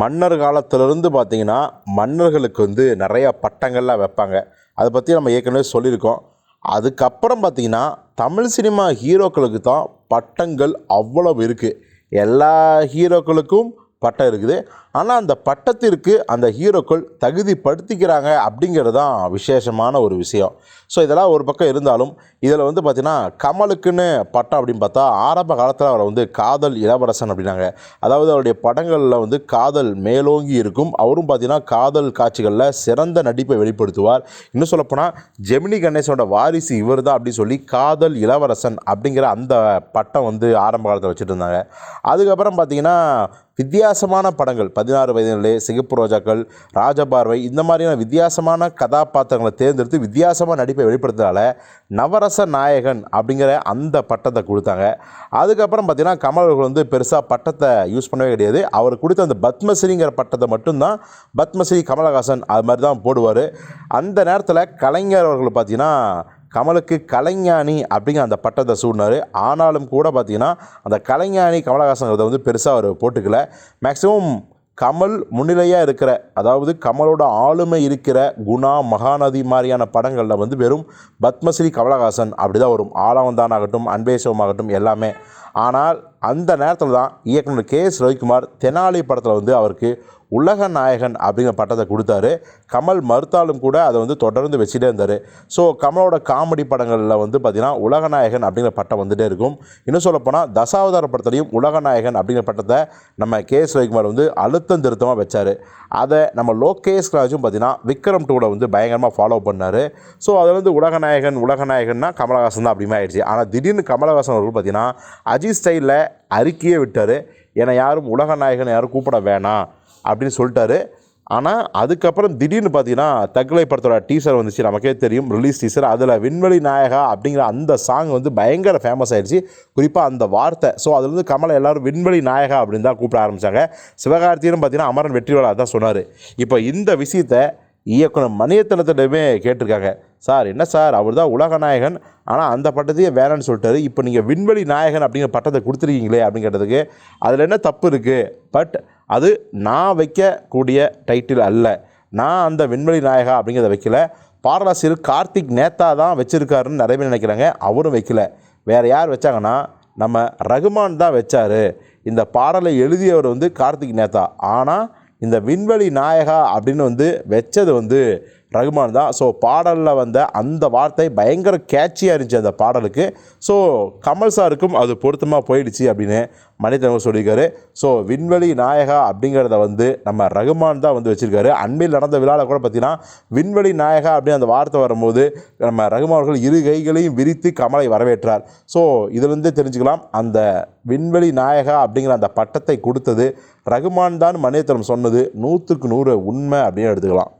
மன்னர் காலத்திலிருந்து பார்த்தீங்கன்னா மன்னர்களுக்கு வந்து நிறையா பட்டங்கள்லாம் வைப்பாங்க. அதை பற்றி நம்ம ஏற்கனவே சொல்லியிருக்கோம். அதுக்கப்புறம் பார்த்தீங்கன்னா தமிழ் சினிமா ஹீரோக்களுக்கு தான் பட்டங்கள் அவ்வளவு இருக்குது எல்லா ஹீரோக்களுக்கும் பட்டம் இருக்குது. ஆனால் அந்த பட்டத்திற்கு அந்த ஹீரோக்கள் தகுதிப்படுத்திக்கிறாங்க அப்படிங்கிறது தான் விசேஷமான ஒரு விஷயம். ஸோ இதெல்லாம் ஒரு பக்கம் இருந்தாலும் இதில் வந்து பார்த்திங்கன்னா கமலுக்குன்னு பட்டம் அப்படின்னு பார்த்தா ஆரம்ப காலத்தில் அவரை வந்து காதல் இளவரசன் அப்படின்னாங்க. அதாவது அவருடைய படங்களில் வந்து காதல் மேலோங்கி இருக்கும். அவரும் பார்த்திங்கன்னா காதல் காட்சிகளில் சிறந்த நடிப்பை வெளிப்படுத்துவார். இன்னும் சொல்லப்போனால் ஜெமினி கணேசனோட வாரிசு இவர் தான் அப்படின்னு சொல்லி காதல் இளவரசன் அப்படிங்கிற அந்த பட்டம் வந்து ஆரம்ப காலத்தில் வச்சுட்டு இருந்தாங்க. அதுக்கப்புறம் பார்த்திங்கன்னா வித்தியாசமான படங்கள். பதினாறு வயதிலே சிகப்பு ரோஜாக்கள் ராஜபார்வை இந்த மாதிரியான வித்தியாசமான கதாபாத்திரங்களை தேர்ந்தெடுத்து வித்தியாசமாக நடிப்பை வெளிப்படுத்துறதால நவரச நாயகன் அப்படிங்கிற அந்த பட்டத்தை கொடுத்தாங்க. அதுக்கப்புறம் பார்த்திங்கன்னா கமல் வந்து பெருசாக பட்டத்தை யூஸ் பண்ணவே கிடையாது. அவர் கொடுத்த அந்த பத்மஸ்ரீங்கிற பட்டத்தை மட்டும்தான் பத்மஸ்ரீ கமலஹாசன் அது மாதிரி தான் போடுவார். அந்த நேரத்தில் கலைஞர் அவர்கள் பார்த்திங்கன்னா கமலுக்கு கலைஞானி அப்படிங்கிற அந்த பட்டத்தை சூடினார். ஆனாலும் கூட பார்த்தீங்கன்னா அந்த கலைஞானி கமலஹாசங்கிறத வந்து பெருசாக அவர் போட்டுக்கல. மேக்ஸிமம் கமல் முன்னிலையாக இருக்கிற அதாவது கமலோட ஆளுமை இருக்கிற குணா மகாநதி மாதிரியான படங்களில் வந்து வெறும் பத்மஸ்ரீ கமலஹாசன் அப்படி தான் வரும். ஆலவந்தான் ஆகட்டும் அன்பேசவம் ஆகட்டும் எல்லாமே. ஆனால் அந்த நேரத்தில் தான் இயக்குனர் கே எஸ் ரவிக்குமார் தெனாலி படத்தில் வந்து அவருக்கு உலக நாயகன் அப்படிங்கிற பட்டத்தை கொடுத்தாரு. கமல் மறுத்தாலும் கூட அதை வந்து தொடர்ந்து வச்சுட்டே இருந்தார். ஸோ கமலோட காமெடி படங்களில் வந்து பார்த்திங்கன்னா உலகநாயகன் அப்படிங்கிற பட்டம் வந்துகிட்டே இருக்கும். இன்னும் சொல்லப்போனால் தசாவதார படத்துலையும் உலகநாயகன் அப்படிங்கிற பட்டத்தை நம்ம கே எஸ் ரவிக்குமார் வந்து அழுத்தம் திருத்தமாக வச்சார். அதை நம்ம லோகேஷ் ராஜும் பார்த்திங்கன்னா விக்ரம் டூவில் வந்து பயங்கரமாக ஃபாலோ பண்ணார். ஸோ அதில் வந்து உலகநாயகன் உலகநாயகன்னா கமலஹாசன் தான் அப்படிமே ஆயிடுச்சு. ஆனால் திடீர்னு கமலஹாசன் அவர்கள் பார்த்திங்கன்னா அஜித் ஸ்டைலில் அறிக்கையே விட்டார். என்னை யாரும் உலகநாயகன் யாரும் கூப்பிட வேணாம். அப்படின்னு சொல்லிட்டாரு. ஆனால் அதுக்கப்புறம் திடீர்னு பார்த்தீங்கன்னா தக்லை படத்தோட டீசர் வந்துச்சு. நமக்கே தெரியும் ரிலீஸ் டீசர் அதில் விண்வெளி நாயகா அப்படிங்கிற அந்த சாங் வந்து பயங்கர ஃபேமஸ் ஆயிடுச்சு. குறிப்பாக அந்த வார்த்தை. ஸோ அதுலேருந்து கமலை எல்லோரும் விண்வெளி நாயகா அப்படின்னு தான் கூப்பிட ஆரம்பித்தாங்க சிவகார்த்தியனும் பார்த்தீங்கன்னா அமரன் வெற்றிவாளர் தான் சொன்னார். இப்போ இந்த விஷயத்தை இயக்குனர் மணியத்தனத்திடமே கேட்டிருக்காங்க. சார் என்ன சார்? அவர் தான் உலக நாயகன். ஆனால் அந்த பட்டத்தையே வேணான்னு சொல்லிட்டாரு. இப்போ நீங்கள் விண்வெளி நாயகன் அப்படிங்கிற பட்டத்தை கொடுத்துருக்கீங்களே அப்படிங்கிறதுக்கு அதில் என்ன தப்பு இருக்குது பட் அது நான் வைக்கக்கூடிய டைட்டில் அல்ல. நான் அந்த விண்வெளி நாயகா அப்படிங்கிறத வைக்கல. பாடலாசிரியர் கார்த்திக் நேத்தா தான் வச்சுருக்காருன்னு நிறைய பேர் நினைக்கிறாங்க. அவரும் வைக்கல. வேறு யார் வச்சாங்கன்னா நம்ம ரகுமான் தான் வச்சார். இந்த பாடலை எழுதியவர் வந்து கார்த்திக் நேத்தா. ஆனால் இந்த விண்வெளி நாயகா அப்படின்னு வந்து வச்சது வந்து ரகுமான் தான். ஸோ பாடலில் வந்த அந்த வார்த்தை பயங்கர கேட்சியாக இருந்துச்சு அந்த பாடலுக்கு. ஸோ கமல் சாருக்கும் அது பொருத்தமாக போயிடுச்சு அப்படின்னு மணித்தனவர் சொல்லியிருக்காரு. ஸோ விண்வெளி நாயகா அப்படிங்கிறத வந்து நம்ம ரகுமான் தான் வந்து வச்சுருக்காரு. அண்மையில் நடந்த விழாவில் கூட பார்த்தீங்கன்னா விண்வெளி நாயகா அப்படின்னு அந்த வார்த்தை வரும்போது நம்ம ரகுமான் அவர்கள் இரு கைகளையும் விரித்து கமலை வரவேற்றார். ஸோ இதிலிருந்தே தெரிஞ்சுக்கலாம் அந்த விண்வெளி நாயகா அப்படிங்கிற அந்த பட்டத்தை கொடுத்தது ரகுமான் தான் மணியத்தனம் சொன்னது நூற்றுக்கு நூறு உண்மை அப்படின்னு எடுத்துக்கலாம்.